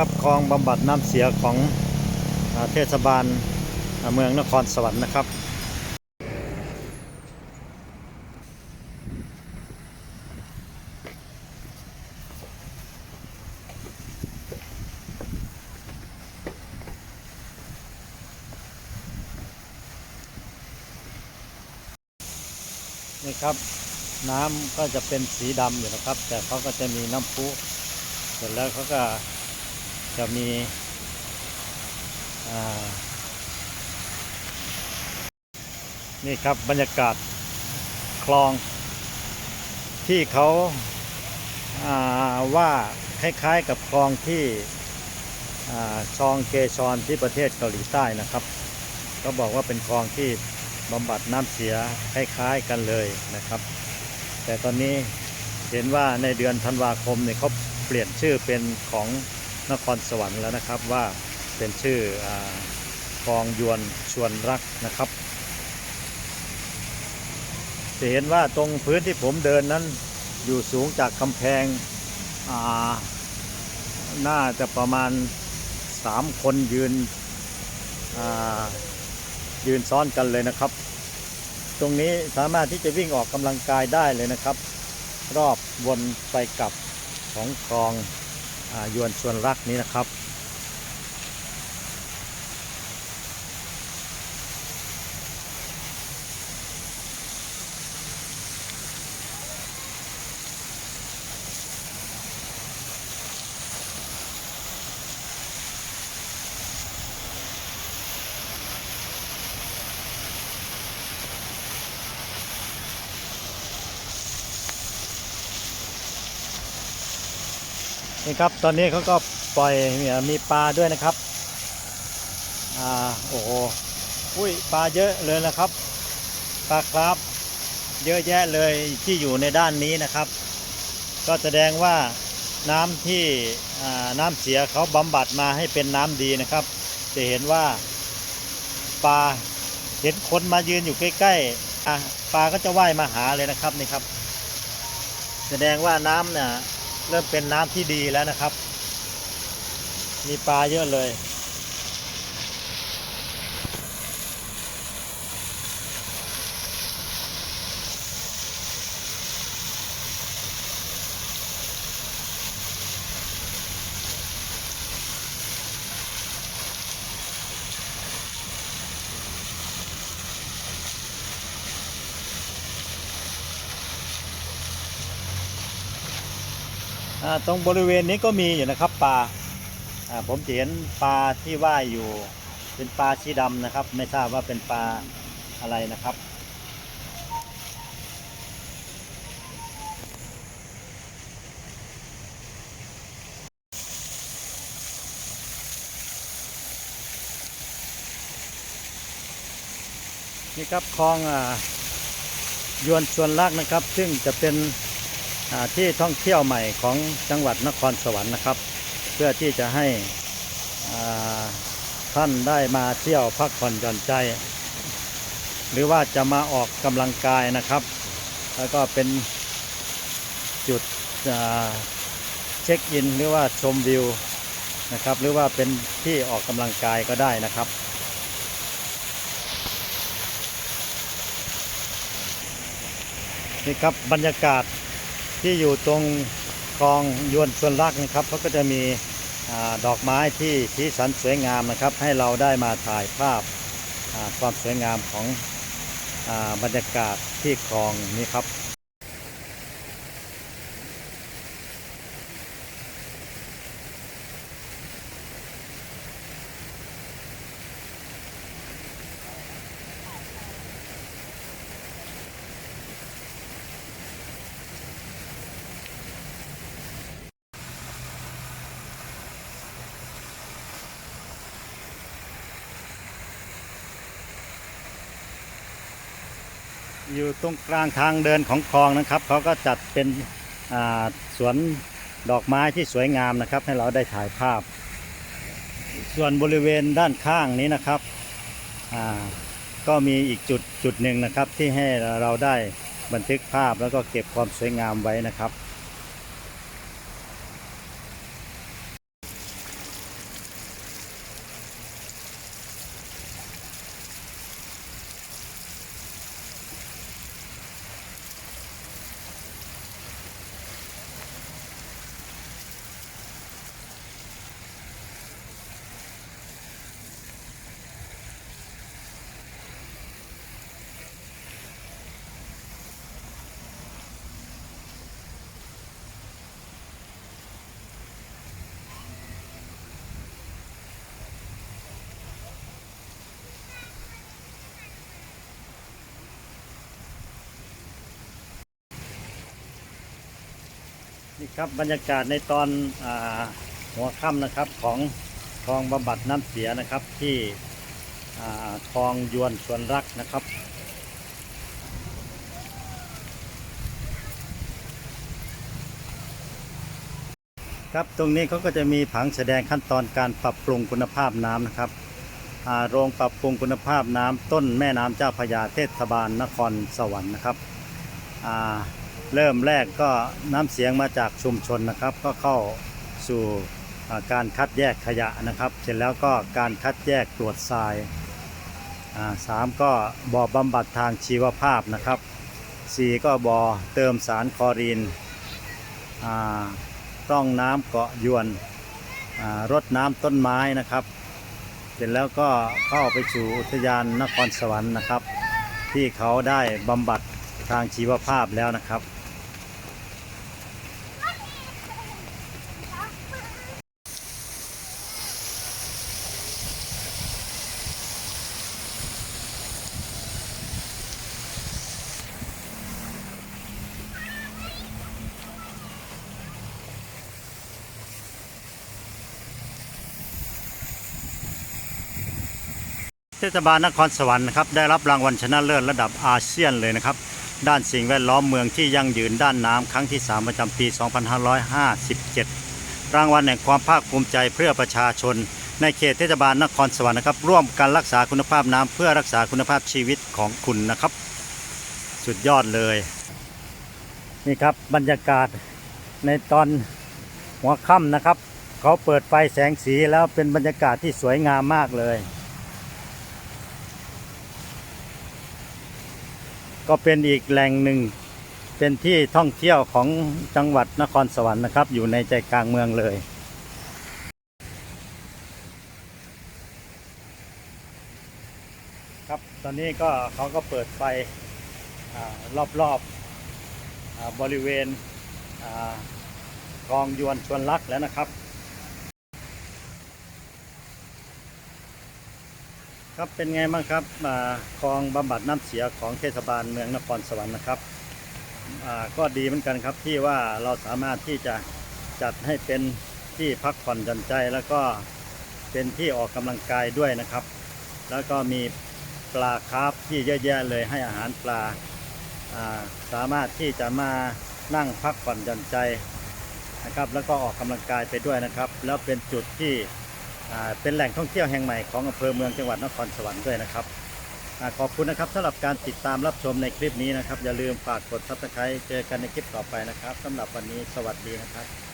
ครับคลองบำบัดน้ำเสียของอเทศบาลเมืองนครสวรรค์นะครับนี่ครับน้ำก็จะเป็นสีดำอยู่นะครับ แต่เขาก็จะมีน้ำพุเสร็จแล้วเขาก็ จะมีนี่ครับบรรยากาศคลองที่เขาาว่าคล้ายๆกับคลองที่อ่าชองเกชอนที่ประเทศเกาหลีใต้นะครับ ก็บอกว่าเป็นคลองที่บำบัดน้ำเสียคล้ายๆกันเลยนะครับ แต่ตอนนี้เห็นว่าในเดือนธันวาคมเนี่ยเขาเปลี่ยนชื่อเป็นของ นครสวรรค์แล้วนะครับว่าเป็นชื่ออาคลองยวนชวนรักนะครับ จะเห็นว่าตรงพื้นที่ผมเดินนั้นอยู่สูงจากกำแพงน่าจะประมาณสามคนยืนยืนซ้อนกันเลยนะครับ ตรงนี้สามารถที่จะวิ่งออกกำลังกายได้เลยนะครับ รอบวนไปกลับของคลอง ยวนชวนรักนี้นะครับ นี่ครับตอนนี้เขาก็ปล่อยมีปลาด้วยนะครับอ่าโอ้โหอุ้ยปลาเยอะเลยนะครับปลาครับ เยอะแยะเลยที่อยู่ในด้านนี้นะครับ ก็แสดงว่าน้ำที่น้ำเสียเขาบำบัดมาให้เป็นน้ำดีนะครับ จะเห็นว่าปลาเห็นคนมายืนอยู่ใกล้ๆปลาก็จะว่ายมาหาเลยนะครับนี่ครับ แสดงว่าน้ำเนี่ย เริ่มเป็นน้ำที่ดีแล้วนะครับ มีปลาเยอะเลย ตรงบริเวณนี้ก็มีอยู่นะครับปลาผมเห็นปลาที่ว่ายอยู่เป็นปลาชีดำนะครับ ไม่ทราบว่าเป็นปลาอะไรนะครับนี่ครับคลองอ่ายวนชวนลักนะครับ ซึ่งจะเป็น ที่ท่องเที่ยวใหม่ของจังหวัดนครสวรรค์นะครับ เพื่อที่จะให้ท่านได้มาเที่ยวพักผ่อนหย่อนใจ หรือว่าจะมาออกกำลังกายนะครับ แล้วก็เป็นจุดเช็คอินหรือว่าชมวิวนะครับ หรือว่าเป็นที่ออกกำลังกายก็ได้นะครับนี่ครับบรรยากาศ ที่อยู่ตรงคลองยวนชวนรักนะครับเขาก็จะมีอดอกไม้ที่สีสันสวยงามนะครับ ให้เราได้มาถ่ายภาพความสวยงามของอบรรยากาศที่คลองนี้ครับ อยู่ตรงกลางทางเดินของคลองนะครับเขาก็จัดเป็นสวนดอกไม้ที่สวยงามนะครับ ให้เราได้ถ่ายภาพ ส่วนบริเวณด้านข้างนี้นะครับก็มีอีกจุดจุดหนึ่งนะครับที่ให้เราได้บันทึกภาพแล้วก็เก็บความสวยงามไว้นะครับ นี่ครับบรรยากาศในตอนอหัวค่ำนะครับของคลองบำบัดน้ำเสียนะครับที่คลองยวนสวนรักนะครับครับตรงนี้เขาก็จะมีผังแสดงขั้นตอนการปรับปรุงคุณภาพน้ำนะครับโรงปรับปรุงคุณภาพน้ำต้นแม่น้ำเจ้าพระยาเทศบาลนครสวรรค์นะครับ เริ่มแรกก็น้ำเสียงมาจากชุมชนนะครับ ก็เข้าสู่การคัดแยกขยะนะครับ เสร็จแล้วก็การคัดแยกตรวจทรายาสามก็บ่อบำบัดทางชีวภาพนะครับสี่ก็บ่อเติมสารคลอรีนต้องน้ำเกาะยวนรดน้ำต้นไม้นะครับ เสร็จแล้วก็เข้าไปสู่อุทยานนครสวรรค์นะครับ ที่เขาได้บำบัดทางชีวภาพแล้วนะครับ ทศบาลนครสวรรค์นะครับได้รับรางวัลชนะเลิศระดับอาเซียนเลยนะครับ ด้านสิ่งแวดล้อมเมืองที่ยั่งยืนด้านน้ำครั้งที่ 3 ประจำปี 2557 รางวัลแห่งความภาคภูมิใจเพื่อประชาชน ในเขตเทศบาลนครสวรรค์นะครับ ร่วมกันรักษาคุณภาพน้ำเพื่อรักษาคุณภาพชีวิตของคุณนะครับ สุดยอดเลย นี่ครับบรรยากาศในตอนหัวค่ำนะครับ เขาเปิดไฟแสงสีแล้วเป็นบรรยากาศที่สวยงามมากเลย ก็เป็นอีกแหล่งหนึ่ง เป็นที่ท่องเที่ยวของจังหวัดนครสวรรค์นะครับ อยู่ในใจกลางเมืองเลย ครับตอนนี้ก็เขาก็เปิดไฟรอบๆอาบริเวณอ่าคลองยวนชวนลักแล้วนะครับ ครับเป็นไงบ้างครับคลองบำบัดน้ำเสียของเทศบาลเมืองนครสวรรค์นะครับก็ดีเหมือนกันครับที่ว่าเราสามารถที่จะจัดให้เป็นที่พักผ่อนหย่อนใจ แล้วก็เป็นที่ออกกำลังกายด้วยนะครับ แล้วก็มีปลาคาร์ฟที่เยอะแยะเลยให้อาหารปลาาสามารถที่จะมานั่งพักผ่อนหย่อนใจนะครับ แล้วก็ออกกำลังกายไปด้วยนะครับ แล้วเป็นจุดที่ เป็นแหล่งท่องเที่ยวแห่งใหม่ของอำเภอเมืองจังหวัดนครสวรรค์ด้วยนะครับอขอบคุณนะครับสำหรับการติดตามรับชมในคลิปนี้นะครับ อย่าลืมฝากกดซับสไครต์เจอกันในคลิปต่อไปนะครับสำหรับวันนี้สวัสดีนะครับ